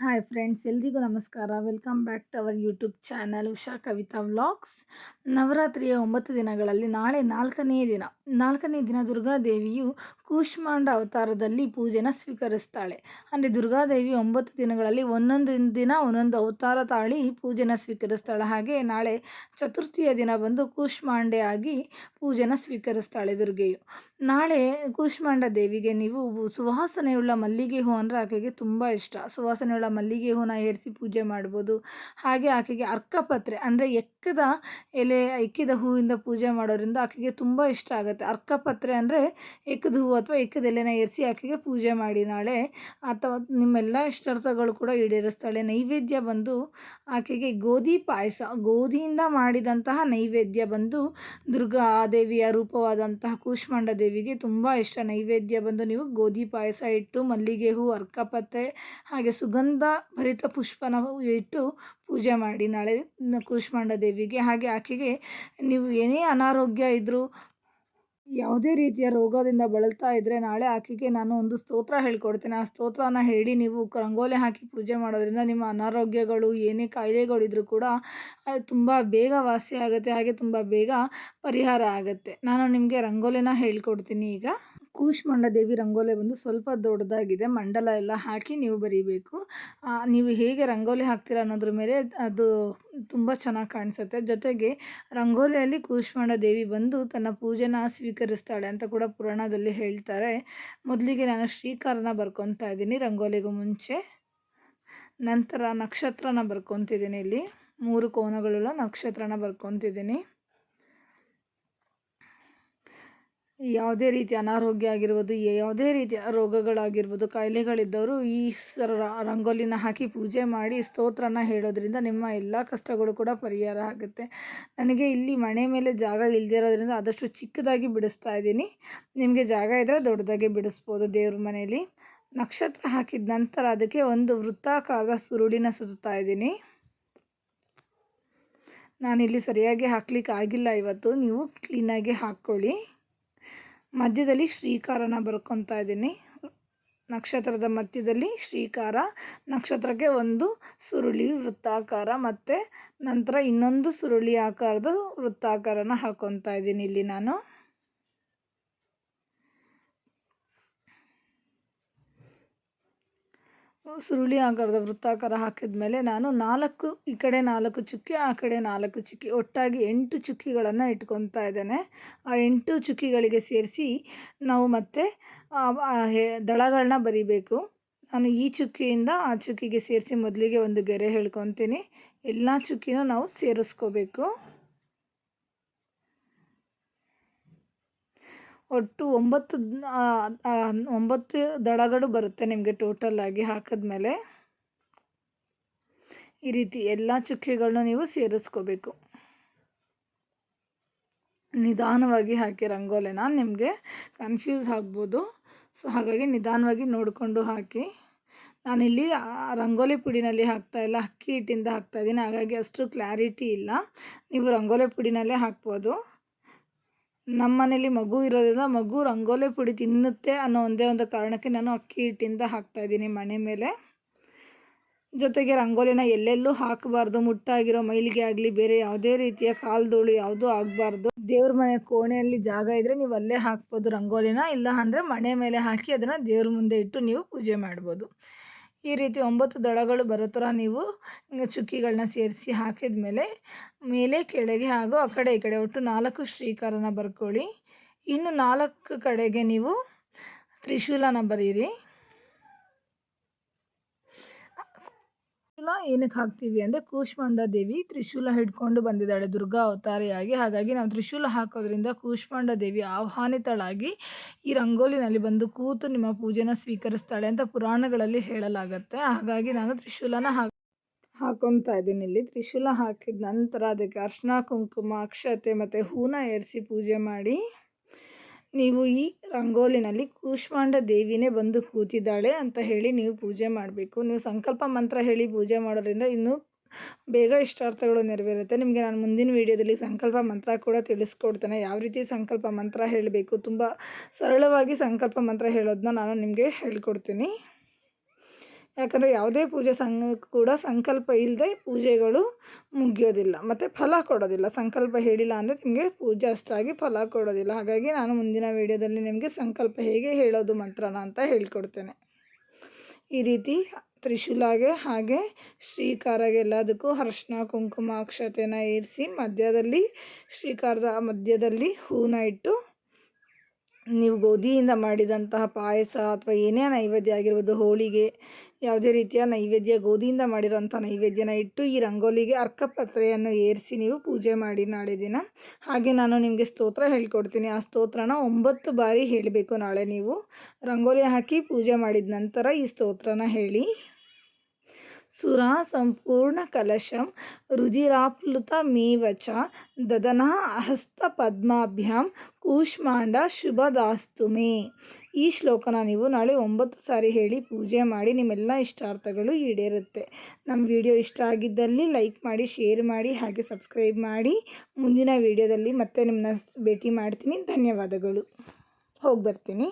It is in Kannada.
ಹಾಯ್ ಫ್ರೆಂಡ್ಸ್ ಎಲ್ರಿಗೂ ನಮಸ್ಕಾರ. Welcome back to our YouTube channel Usha Kavitha vlogs ನವರಾತ್ರಿಯ ಒಂಬತ್ತು ದಿನಗಳಲ್ಲಿ ನಾಳೆ ನಾಲ್ಕನೇ ದಿನ. ನಾಲ್ಕನೇ ದಿನ ದುರ್ಗಾದೇವಿಯು ಕೂಷ್ಮಾಂಡ ಅವತಾರದಲ್ಲಿ ಪೂಜೆನ ಸ್ವೀಕರಿಸ್ತಾಳೆ. ಅಂದರೆ ದುರ್ಗಾದೇವಿ ಒಂಬತ್ತು ದಿನಗಳಲ್ಲಿ ಒಂದೊಂದು ದಿನ ಒಂದೊಂದು ಅವತಾರ ತಾಳಿ ಪೂಜೆನ ಸ್ವೀಕರಿಸ್ತಾಳೆ. ಹಾಗೆ ನಾಳೆ ಚತುರ್ಥಿಯ ದಿನ ಬಂದು ಕೂಷ್ಮಾಂಡೆ ಆಗಿ ಪೂಜೆನ ಸ್ವೀಕರಿಸ್ತಾಳೆ ದುರ್ಗೆಯು. ನಾಳೆ ಕೂಷ್ಮಾಂಡ ದೇವಿಗೆ ನೀವು ಸುವಾಸನೆಯುಳ್ಳ ಮಲ್ಲಿಗೆ ಹೂ ಅಂದರೆ ಆಕೆಗೆ ತುಂಬ ಇಷ್ಟ. ಸುವಾಸನೆಯುಳ್ಳ ಮಲ್ಲಿಗೆ ಹೂನ ಏರಿಸಿ ಪೂಜೆ ಮಾಡ್ಬೋದು. ಹಾಗೆ ಆಕೆಗೆ ಅರ್ಕಪತ್ರೆ, ಅಂದರೆ ಎಕ್ಕದ ಎಲೆ, ಎಕ್ಕಿದ ಹೂವಿಂದ ಪೂಜೆ ಮಾಡೋದ್ರಿಂದ ಆಕೆಗೆ ತುಂಬ ಇಷ್ಟ ಆಗುತ್ತೆ. ಅರ್ಕಪತ್ರೆ ಅಂದರೆ ಎಕ್ಕದ ಹೂವು ಅಥವಾ ಏಕದೆಲೆನ ಎರಿಸಿ ಆಕೆಗೆ ಪೂಜೆ ಮಾಡಿ ನಾಳೆ ಅಥವಾ ನಿಮ್ಮೆಲ್ಲ ಇಷ್ಟಾರ್ಥಗಳು ಕೂಡ ಈಡೇರಿಸ್ತಾಳೆ. ನೈವೇದ್ಯ ಬಂದು ಆಕೆಗೆ ಗೋಧಿ ಪಾಯಸ, ಗೋಧಿಯಿಂದ ಮಾಡಿದಂತಹ ನೈವೇದ್ಯ ಬಂದು ದುರ್ಗಾ ದೇವಿಯ ರೂಪವಾದಂತಹ ಕೂಷ್ಮಾಂಡ ದೇವಿಗೆ ತುಂಬ ಇಷ್ಟ. ನೈವೇದ್ಯ ಬಂದು ನೀವು ಗೋಧಿ ಪಾಯಸ ಇಟ್ಟು, ಮಲ್ಲಿಗೆ ಹೂ, ಅರ್ಕಪತ್ತೆ, ಹಾಗೆ ಸುಗಂಧ ಭರಿತ ಪುಷ್ಪನ ಇಟ್ಟು ಪೂಜೆ ಮಾಡಿ ನಾಳೆ ಕೂಷ್ಮಾಂಡ ದೇವಿಗೆ. ಹಾಗೆ ಆಕೆಗೆ ನೀವು ಏನೇ ಅನಾರೋಗ್ಯ ಇದ್ದರೂ ಯಾವುದೇ ರೀತಿಯ ರೋಗದಿಂದ ಬಳಲ್ತಾ ಇದ್ದರೆ ನಾಳೆ ಆಕೆಗೆ ನಾನು ಒಂದು ಸ್ತೋತ್ರ ಹೇಳ್ಕೊಡ್ತೇನೆ. ಆ ಸ್ತೋತ್ರನ ಹೇಳಿ ನೀವು ರಂಗೋಲಿ ಹಾಕಿ ಪೂಜೆ ಮಾಡೋದ್ರಿಂದ ನಿಮ್ಮ ಅನಾರೋಗ್ಯಗಳು, ಏನೇ ಕಾಯಿಲೆಗಳಿದ್ರೂ ಕೂಡ ತುಂಬ ಬೇಗ ವಾಸಿ ಆಗುತ್ತೆ, ಹಾಗೆ ತುಂಬ ಬೇಗ ಪರಿಹಾರ ಆಗುತ್ತೆ. ನಾನು ನಿಮಗೆ ರಂಗೋಲಿನ ಹೇಳ್ಕೊಡ್ತೀನಿ ಈಗ. ಕೂಷ್ಮಾಂಡ ದೇವಿ ರಂಗೋಲಿ ಬಂದು ಸ್ವಲ್ಪ ದೊಡ್ಡದಾಗಿದೆ. ಮಂಡಲ ಎಲ್ಲ ಹಾಕಿ ನೀವು ಬರೀಬೇಕು. ನೀವು ಹೇಗೆ ರಂಗೋಲಿ ಹಾಕ್ತೀರ ಅನ್ನೋದ್ರ ಮೇಲೆ ಅದು ತುಂಬ ಚೆನ್ನಾಗಿ ಕಾಣಿಸುತ್ತೆ. ಜೊತೆಗೆ ರಂಗೋಲಿಯಲ್ಲಿ ಕೂಶ್ಮಂಡ ದೇವಿ ಬಂದು ತನ್ನ ಪೂಜೆನ ಸ್ವೀಕರಿಸ್ತಾಳೆ ಅಂತ ಕೂಡ ಪುರಾಣದಲ್ಲಿ ಹೇಳ್ತಾರೆ. ಮೊದಲಿಗೆ ನಾನು ಶ್ರೀಕಾರನ ಬರ್ಕೊತಾ ಇದ್ದೀನಿ ರಂಗೋಲಿಗೂ ಮುಂಚೆ. ನಂತರ ನಕ್ಷತ್ರನ ಬರ್ಕೊತಿದ್ದೀನಿ ಇಲ್ಲಿ. ಮೂರು ಕೋನಗಳೆಲ್ಲ ನಕ್ಷತ್ರನ ಬರ್ಕೊತಿದ್ದೀನಿ. ಯಾವುದೇ ರೀತಿ ಅನಾರೋಗ್ಯ ಆಗಿರ್ಬೋದು, ಯಾವುದೇ ರೀತಿಯ ರೋಗಗಳಾಗಿರ್ಬೋದು, ಕಾಯಿಲೆಗಳಿದ್ದವರು ಈ ಸರ ರಂಗೋಲಿನ ಹಾಕಿ ಪೂಜೆ ಮಾಡಿ ಸ್ತೋತ್ರನ ಹೇಳೋದ್ರಿಂದ ನಿಮ್ಮ ಎಲ್ಲ ಕಷ್ಟಗಳು ಕೂಡ ಪರಿಹಾರ ಆಗುತ್ತೆ. ನನಗೆ ಇಲ್ಲಿ ಮನೆ ಮೇಲೆ ಜಾಗ ಇಲ್ಲದಿರೋದ್ರಿಂದ ಆದಷ್ಟು ಚಿಕ್ಕದಾಗಿ ಬಿಡಿಸ್ತಾ ಇದ್ದೀನಿ. ನಿಮಗೆ ಜಾಗ ಇದ್ದರೆ ದೊಡ್ಡದಾಗಿ ಬಿಡಿಸ್ಬೋದು ದೇವ್ರ ಮನೆಯಲ್ಲಿ ನಕ್ಷತ್ರ ಹಾಕಿದ ನಂತರ ಅದಕ್ಕೆ ಒಂದು ವೃತ್ತಾಕಾರದ ಸುರುಳಿನ ಸುತ್ತಾ ಇದ್ದೀನಿ. ನಾನಿಲ್ಲಿ ಸರಿಯಾಗಿ ಹಾಕ್ಲಿಕ್ಕೆ ಆಗಿಲ್ಲ ಇವತ್ತು. ನೀವು ಕ್ಲೀನಾಗಿ ಹಾಕ್ಕೊಳ್ಳಿ. ಮಧ್ಯದಲ್ಲಿ ಶ್ರೀಕಾರನ ಬರ್ಕೊತಾ ಇದ್ದೀನಿ. ನಕ್ಷತ್ರದ ಮಧ್ಯದಲ್ಲಿ ಶ್ರೀಕಾರ, ನಕ್ಷತ್ರಕ್ಕೆ ಒಂದು ಸುರುಳಿ ವೃತ್ತಾಕಾರ ಮತ್ತು ನಂತರ ಇನ್ನೊಂದು ಸುರುಳಿ ಆಕಾರದ ವೃತ್ತಾಕಾರನ ಹಾಕ್ಕೊತಾ ಇದ್ದೀನಿ ಇಲ್ಲಿ ನಾನು. ಸುರುಳಿ ಆಕಾರದ ವೃತ್ತಾಕಾರ ಹಾಕಿದ ಮೇಲೆ ನಾನು ನಾಲ್ಕು, ಈ ಕಡೆ ನಾಲ್ಕು ಚುಕ್ಕಿ, ಆ ಕಡೆ ನಾಲ್ಕು ಚುಕ್ಕಿ, ಒಟ್ಟಾಗಿ ಎಂಟು ಚುಕ್ಕಿಗಳನ್ನು ಇಟ್ಕೊತಾ ಇದ್ದೇನೆ. ಆ ಎಂಟು ಚುಕ್ಕಿಗಳಿಗೆ ಸೇರಿಸಿ ನಾವು ಮತ್ತೆ ದಳಗಳನ್ನ ಬರಿಬೇಕು. ನಾನು ಈ ಚುಕ್ಕಿಯಿಂದ ಆ ಚುಕ್ಕಿಗೆ ಸೇರಿಸಿ ಮೊದಲಿಗೆ ಒಂದು ಗೆರೆ ಹೇಳ್ಕೊತೀನಿ. ಎಲ್ಲ ಚುಕ್ಕಿನೂ ನಾವು ಸೇರಿಸ್ಕೋಬೇಕು. ಒಟ್ಟು ಒಂಬತ್ತು ಒಂಬತ್ತು ದಳಗಳು ಬರುತ್ತೆ ನಿಮಗೆ ಟೋಟಲ್ಲಾಗಿ ಹಾಕಿದ್ಮೇಲೆ ಈ ರೀತಿ ಎಲ್ಲ ಚುಕ್ಕೆಗಳನ್ನೂ ನೀವು ಸೇರಿಸ್ಕೋಬೇಕು. ನಿಧಾನವಾಗಿ ಹಾಕಿ ರಂಗೋಲಿನ ನಿಮಗೆ ಕನ್ಫ್ಯೂಸ್ ಆಗ್ಬೋದು. ಸೊ ಹಾಗಾಗಿ ನಿಧಾನವಾಗಿ ನೋಡಿಕೊಂಡು ಹಾಕಿ. ನಾನಿಲ್ಲಿ ರಂಗೋಲಿ ಪುಡಿನಲ್ಲಿ ಹಾಕ್ತಾಯಿಲ್ಲ ಅಕ್ಕಿ ಹಿಟ್ಟಿಂದ ಹಾಕ್ತಾಯಿದ್ದೀನಿ ಹಾಗಾಗಿ ಅಷ್ಟು ಕ್ಲಾರಿಟಿ ಇಲ್ಲ. ನೀವು ರಂಗೋಲಿ ಪುಡಿನಲ್ಲೇ ಹಾಕ್ಬೋದು. ನಮ್ಮ ಮನೇಲಿ ಮಗು ಇರೋದ್ರಿಂದ ಮಗು ರಂಗೋಲೆ ಪುಡಿ ತಿನ್ನುತ್ತೆ ಅನ್ನೋ ಒಂದೇ ಒಂದು ಕಾರಣಕ್ಕೆ ನಾನು ಅಕ್ಕಿ ಹಿಟ್ಟಿಂದ ಹಾಕ್ತಾಯಿದ್ದೀನಿ ಮಣೆ ಮೇಲೆ. ಜೊತೆಗೆ ರಂಗೋಲಿನ ಎಲ್ಲೆಲ್ಲೂ ಹಾಕಬಾರ್ದು, ಮುಟ್ಟಾಗಿರೋ ಮೈಲಿಗೆ ಆಗಲಿ, ಬೇರೆ ಯಾವುದೇ ರೀತಿಯ ಕಾಲು ಧೂಳು ಯಾವುದೂ ಆಗಬಾರ್ದು. ದೇವ್ರ ಮನೆ ಕೋಣೆಯಲ್ಲಿ ಜಾಗ ಇದ್ದರೆ ನೀವು ಅಲ್ಲೇ ಹಾಕ್ಬೋದು ರಂಗೋಲಿನ ಇಲ್ಲ ಅಂದರೆ ಮನೆ ಮೇಲೆ ಹಾಕಿ ಅದನ್ನು ದೇವ್ರ ಮುಂದೆ ಇಟ್ಟು ನೀವು ಪೂಜೆ ಮಾಡ್ಬೋದು. ಈ ರೀತಿ ಒಂಬತ್ತು ದಳಗಳು ಬರೋ ಥರ ನೀವು ಚುಕ್ಕಿಗಳನ್ನ ಸೇರಿಸಿ ಹಾಕಿದ ಮೇಲೆ ಮೇಲೆ ಕೆಳಗೆ ಹಾಗೂ ಆ ಕಡೆ ಈ ಕಡೆ ಒಟ್ಟು ನಾಲ್ಕು ಶ್ರೀಕಾರನ ಬರ್ಕೊಳ್ಳಿ. ಇನ್ನು ನಾಲ್ಕು ಕಡೆಗೆ ನೀವು ತ್ರಿಶೂಲನ ಬರೀರಿ. ಏನಕ್ಕೆ ಹಾಕ್ತೀವಿ ಅಂದರೆ ಕೂಷ್ಮಾಂಡ ದೇವಿ ತ್ರಿಶೂಲ ಹಿಡ್ಕೊಂಡು ಬಂದಿದ್ದಾಳೆ, ದುರ್ಗಾ ಅವತಾರಿಯಾಗಿ. ಹಾಗಾಗಿ ನಾವು ತ್ರಿಶೂಲ ಹಾಕೋದ್ರಿಂದ ಕೂಷ್ಮಾಂಡ ದೇವಿ ಆಹ್ವಾನಿತಳಾಗಿ ಈ ರಂಗೋಲಿನಲ್ಲಿ ಬಂದು ಕೂತು ನಿಮ್ಮ ಪೂಜೆನ ಸ್ವೀಕರಿಸ್ತಾಳೆ ಅಂತ ಪುರಾಣಗಳಲ್ಲಿ ಹೇಳಲಾಗತ್ತೆ. ಹಾಗಾಗಿ ನಾನು ತ್ರಿಶೂಲನ ಹಾಕಿ ಹಾಕೊತಾ ಇದ್ದೀನಿ ಇಲ್ಲಿ. ತ್ರಿಶೂಲ ಹಾಕಿದ ನಂತರ ಅದಕ್ಕೆ ಅರ್ಶಿನ ಕುಂಕುಮ, ಅಕ್ಷತೆ ಮತ್ತು ಹೂನ ಏರಿಸಿ ಪೂಜೆ ಮಾಡಿ ನೀವು ಈ ರಂಗೋಲಿನಲ್ಲಿ ಕೂಷ್ಮಾಂಡ ದೇವಿನೇ ಬಂದು ಕೂತಿದ್ದಾಳೆ ಅಂತ ಹೇಳಿ ನೀವು ಪೂಜೆ ಮಾಡಬೇಕು. ನೀವು ಸಂಕಲ್ಪ ಮಂತ್ರ ಹೇಳಿ ಪೂಜೆ ಮಾಡೋದ್ರಿಂದ ಇನ್ನೂ ಬೇಗ ಇಷ್ಟಾರ್ಥಗಳು ನೆರವೇರುತ್ತೆ. ನಿಮಗೆ ನಾನು ಮುಂದಿನ ವೀಡಿಯೋದಲ್ಲಿ ಸಂಕಲ್ಪ ಮಂತ್ರ ಕೂಡ ತಿಳಿಸ್ಕೊಡ್ತೇನೆ. ಯಾವ ರೀತಿ ಸಂಕಲ್ಪ ಮಂತ್ರ ಹೇಳಬೇಕು? ತುಂಬ ಸರಳವಾಗಿ ಸಂಕಲ್ಪ ಮಂತ್ರ ಹೇಳೋದನ್ನ ನಾನು ನಿಮಗೆ ಹೇಳ್ಕೊಡ್ತೀನಿ. ಯಾಕಂದರೆ ಯಾವುದೇ ಪೂಜೆ ಸಂಘ ಕೂಡ ಸಂಕಲ್ಪ ಇಲ್ಲದೆ ಪೂಜೆಗಳು ಮುಗಿಯೋದಿಲ್ಲ. ಮತ್ತು ಫಲ ಕೊಡೋದಿಲ್ಲ. ಸಂಕಲ್ಪ ಹೇಳಿಲ್ಲ ಅಂದರೆ ನಿಮಗೆ ಪೂಜೆ ಅಷ್ಟಾಗಿ ಫಲ ಕೊಡೋದಿಲ್ಲ. ಹಾಗಾಗಿ ನಾನು ಮುಂದಿನ ವೀಡಿಯೋದಲ್ಲಿ ನಿಮಗೆ ಸಂಕಲ್ಪ ಹೇಗೆ ಹೇಳೋದು ಮಂತ್ರನ ಅಂತ ಹೇಳ್ಕೊಡ್ತೇನೆ. ಈ ರೀತಿ ತ್ರಿಶೂಲಾಗೆ ಹಾಗೆ ಶ್ರೀಕಾರಗೆ ಎಲ್ಲದಕ್ಕೂ ಅರಶಿನ, ಕುಂಕುಮ, ಅಕ್ಷತೆನ ಏರಿಸಿ ಮಧ್ಯದಲ್ಲಿ ಶ್ರೀಕಾರದ ಮಧ್ಯದಲ್ಲಿ ಹೂನ ಇಟ್ಟು ನೀವು ಗೋಧಿಯಿಂದ ಮಾಡಿದಂತಹ ಪಾಯಸ ಅಥವಾ ಏನೇ ನೈವೇದ್ಯ ಆಗಿರ್ಬೋದು, ಹೋಳಿಗೆ, ಯಾವುದೇ ರೀತಿಯ ನೈವೇದ್ಯ, ಗೋಧಿಯಿಂದ ಮಾಡಿರೋಂಥ ನೈವೇದ್ಯನ ಇಟ್ಟು ಈ ರಂಗೋಲಿಗೆ ಅರ್ಕಪತ್ರೆಯನ್ನು ಏರಿಸಿ ನೀವು ಪೂಜೆ ಮಾಡಿ ನಾಳೆ ದಿನ. ಹಾಗೆ ನಾನು ನಿಮಗೆ ಸ್ತೋತ್ರ ಹೇಳ್ಕೊಡ್ತೀನಿ. ಆ ಸ್ತೋತ್ರನ ಒಂಬತ್ತು ಬಾರಿ ಹೇಳಬೇಕು ನಾಳೆ ನೀವು. ರಂಗೋಲಿ ಹಾಕಿ ಪೂಜೆ ಮಾಡಿದ ನಂತರ ಈ ಸ್ತೋತ್ರನ ಹೇಳಿ. ಸುರಾ ಸಂಪೂರ್ಣ ಕಲಶಂ ರುಧಿರಾಪ್ಲುತಮೇವ ದದನಾ ದದನ ಹಸ್ತಪದ್ಮಾಭ್ಯಾಂ ಕೂಷ್ಮಾಂಡ ಶುಭದಾಸ್ತು ಮೇ. ಈ ಶ್ಲೋಕನ ನೀವು ನಾಳೆ ಒಂಬತ್ತು ಸಾರಿ ಹೇಳಿ ಪೂಜೆ ಮಾಡಿ ನಿಮ್ಮೆಲ್ಲ ಇಷ್ಟಾರ್ಥಗಳು ಈಡೇರುತ್ತೆ. ನಮ್ಮ ವಿಡಿಯೋ ಇಷ್ಟ ಆಗಿದ್ದಲ್ಲಿ ಲೈಕ್ ಮಾಡಿ, ಶೇರ್ ಮಾಡಿ, ಹಾಗೆ ಸಬ್ಸ್ಕ್ರೈಬ್ ಮಾಡಿ. ಮುಂದಿನ ವಿಡಿಯೋದಲ್ಲಿ ಮತ್ತೆ ನಿಮ್ಮನ್ನ ಭೇಟಿ ಮಾಡ್ತೀನಿ. ಧನ್ಯವಾದಗಳು. ಹೋಗಿ ಬರ್ತೀನಿ.